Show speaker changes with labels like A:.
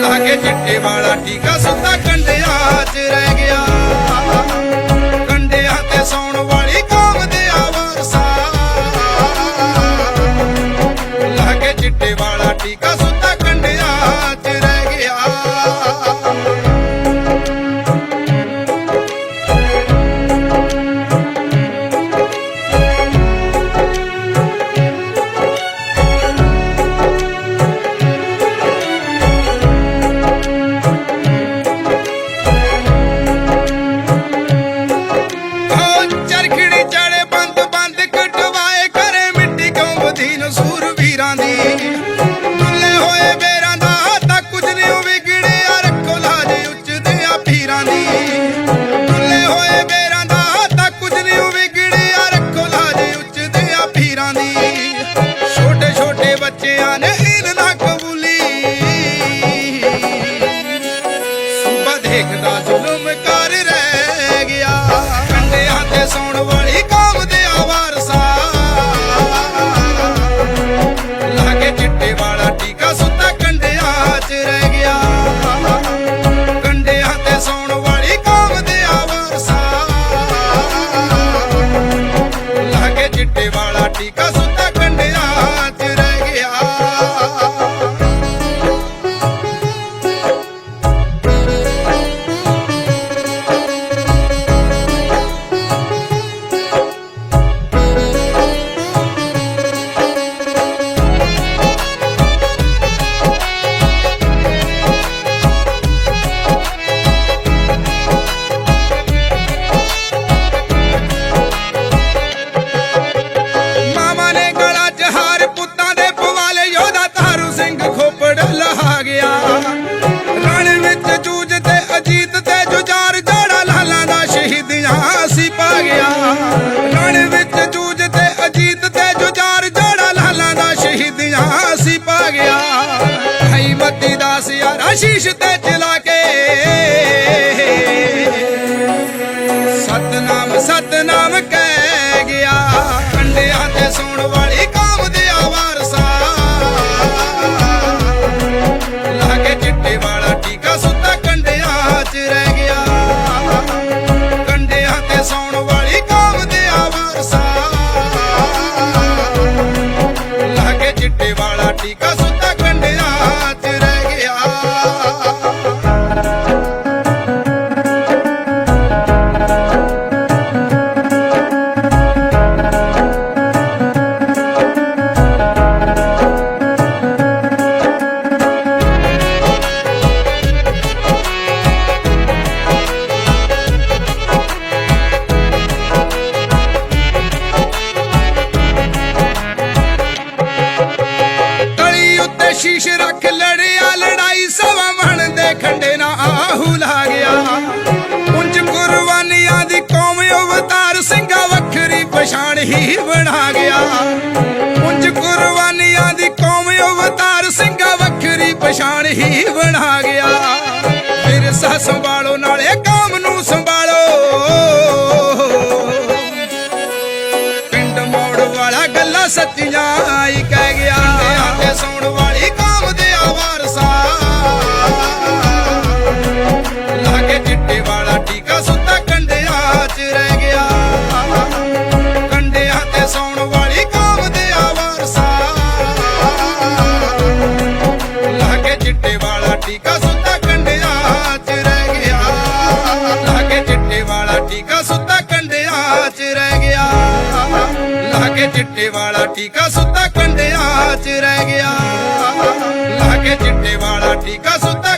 A: ਲਾ ਕੇ ਚਿੱਟੇ ਵਾਲਾ ਟੀਕਾ ਸੁੱਤਾ ਕੰਡਿਆਂ 'ਚ ਰਹਿ ਗਿਆ। ਕੰਡਿਆਂ ਤੇ ਸੌਣ ਸ਼ੀਸ਼ ਤੇ ਚਲਾ ਕੇ। ਸਤਨਾਮ ਸਤਨਾਮ ਕਹਿ ਗਿਆ। ਕੰਡਿਆਂ ਤੇ ਸੌਣ ਵਾਲੀ ਲੱਖ ਲੜਿਆ, ਲੜਾਈ ਸਵਾ ਵਣ ਦੇ ਖੰਡੇ ਨਾ ਆਹੂ ਲਾ ਗਿਆ। ਉੰਜ ਕੁਰਬਾਨੀਆਂ ਦੀ ਕੌਮ ਅਵਤਾਰ ਸਿੰਘਾ ਵੱਖਰੀ ਪਛਾਣ ਹੀ ਬਣਾ ਗਿਆ। ਉੰਜ ਕੁਰਬਾਨੀਆਂ ਦੀ ਕੌਮ ਅਵਤਾਰ ਸਿੰਘਾ ਵੱਖਰੀ ਪਛਾਣ ਹੀ ਬਣਾ ਗਿਆ। ਫਿਰ ਸਾ ਸੰਭਾਲੋ ਨਾਲੇ ਲਾ ਕੇ ਚਿੱਟੇ ਵਾਲਾ ਟੀਕਾ ਸੁੱਤਾ ਕੰਡਿਆ 'ਚ ਰਹਿ ਗਿਆ। ਲਾ ਕੇ ਚਿੱਟੇ ਵਾਲਾ ਟੀਕਾ ਸੁੱਤਾ